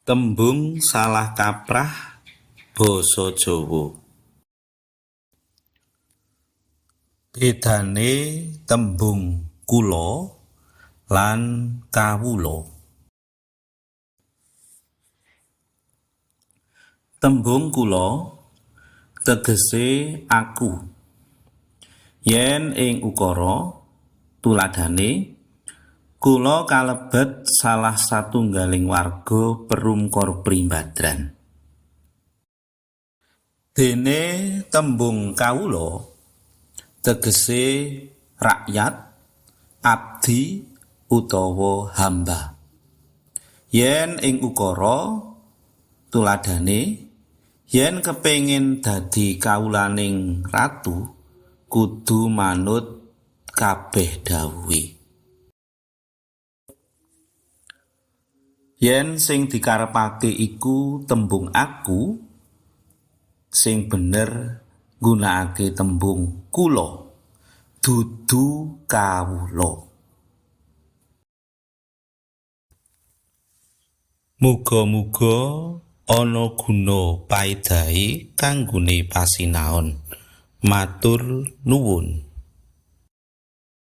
Tembung salah kaprah basa Jawa. Bedane tembung kula lan kawula. Tembung kula tegese aku. Yen ing ukara tuladhane Kula kalebet salah satunggaling warga perumkor Primbadran. Dene tembung kawula tegese rakyat, abdi utawa hamba. Yen ing ukara tuladhane yen kepengin dadi kawulaning ratu kudu manut kabeh dawuhe. Yen sing dikarepake iku tembung aku, sing bener nggunakake tembung kula, dudu kawula. Muga-muga ana guna paedahe kanggone pasinaon. Matur nuwun.